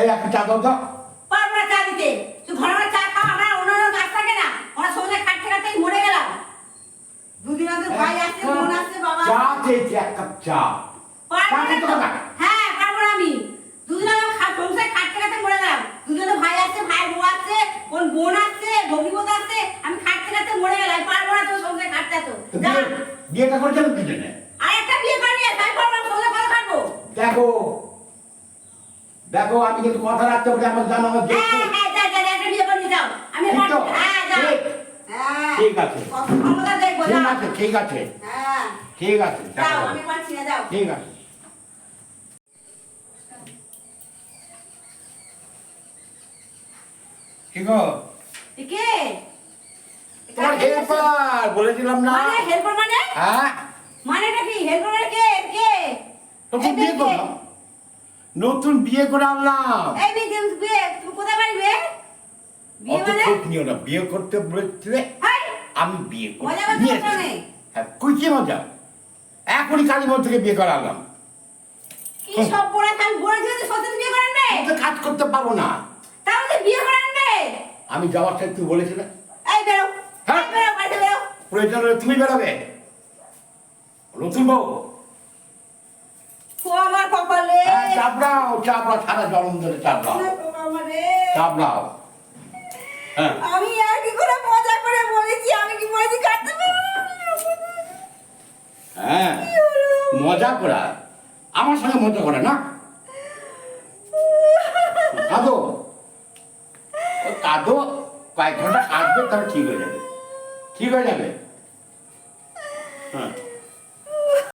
এই একটা চা দাও তো পারব না চা দিতে। তুই ঘরে ঘরে চা খাও আমরা অন্য অন্য কাজ থাকে না। ওরা সোজা খাটতে খাটতেই মরে গেলাম। দুদিন আগে ভাই আসছে বোন আসছে বাবা চা চেয়েছি এক কাপ চা। পারব না না। হ্যাঁ পারব না আমি। দুদিন আগে সংসারে খাটতে খাটতে মরে গেলাম। দুদিন ভাই আসছে ভাই বউ আসছে কোন বোন আসছে ভগ্নিপদ আসছে আমি খাটতে খাটতে মরে গেলাম। পারব না তো সংসারে খাটতে তো বিয়েটা করেছেন কি জন্য আর একটা বিয়ে করবি তাই পারব না সংসারে কথা খাটবো দেখো দেখো আমি কিন্তু কথা রাখতে পারি আমার জানো আমার দেখো হ্যাঁ হ্যাঁ যা যা যা, একটা বিয়ে করে নিয়ে যাও। আমি ঠিক। আছে। ঠিক আছে ঠিক আছে। হ্যাঁ। ঠিক আছে যাও আমি পারছি না যাও। ঠিক আছে। কি গো? কে তোমার হেল্পার বলেছিলাম না। মানে হেল্পার মানে? হ্যাঁ। মানেটা কি? হেল্পার মানে কে? কে? এই বিয়ে কে? নতুন বিয়ে করে আনলাম। এই মেয়ে তুমি বিয়ে? তুমি কোথায় বাড়ি বিয়ে অত মানে? নিও না বিয়ে করতে বলেছিলে আমি বিয়ে করে মজা করতে নিয়ে বসো এসেছি। নে। হ্যাঁ কই কি মজা? এখনই থেকে বিয়ে করে আনলাম। কি সব পড়া আমি বলেছি যে সত্যি বিয়ে করে আনবে তো কাজ করতে পারব না। তাহলে বিয়ে করে আনবে আমি যাওয়ার সাথে তুই বলেছিলে। এই বেরো হ্যাঁ? বেরো বেরো। প্রয়োজন হলে তুমি বেরোবে। নতুন বউ ও আমার কপালে হ্যাঁ চাপড়াও চাপড়া সারা জলম ধরে চাপড়াও। চাপড়াও। হ্যাঁ। আমি আর কি করে মজা করে বলেছি? আমি কি বলেছি কাটতে হ্যাঁ। মজা করা। আমার সঙ্গে মজা করে না? কাঁদো। কাঁদো কয়েক ঘণ্টা কাঁদবে তাহলে ঠিক হয়ে যাবে। ঠিক হয়ে যাবে। হ্যাঁ।